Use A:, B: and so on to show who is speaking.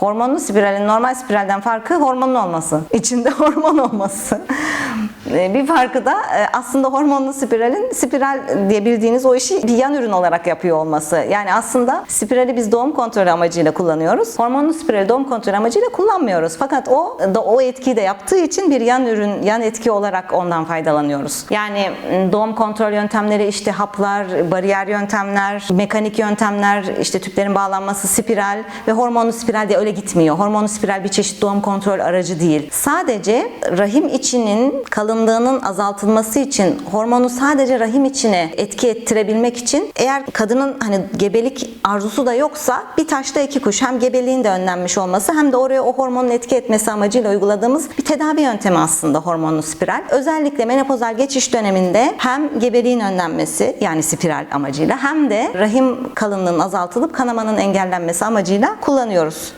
A: hormonlu spiralin normal spiralden farkı hormonun olması. İçinde hormon olması. E, bir farkı da e, aslında hormonlu spiralin spiral diye bildiğiniz o işi bir yan ürün olarak yapıyor olması. Yani aslında spirali biz doğum kontrolü amacıyla kullanıyoruz. Hormonlu spirali doğum kontrolü amacıyla kullanmıyoruz. Fakat o da o etkiyi de yaptığı için bir yan ürün, yan etki olarak ondan faydalanıyoruz. Yani doğum kontrol yöntemleri işte haplar, bariyer yöntemler, mekanik yöntemler, işte tüplerin bağlanması, spiral ve hormonlu spiral diye öyle gitmiyor. Hormonlu spiral bir çeşit doğum kontrol aracı değil. Sadece rahim içinin kalınlığının azaltılması için hormonu sadece rahim içine etki ettirebilmek için eğer kadının hani gebelik arzusu da yoksa bir taşta iki kuş hem gebeliğin de önlenmiş olması hem de oraya o hormonun etki etmesi amacıyla uyguladığımız bir tedavi yöntemi aslında hormonlu spiral. Özellikle menopozal geçiş döneminde hem gebeliğin önlenmesi yani spiral amacıyla hem de rahim kalınlığının azaltılıp kanamanın engellenmesi amacıyla kullanıyoruz.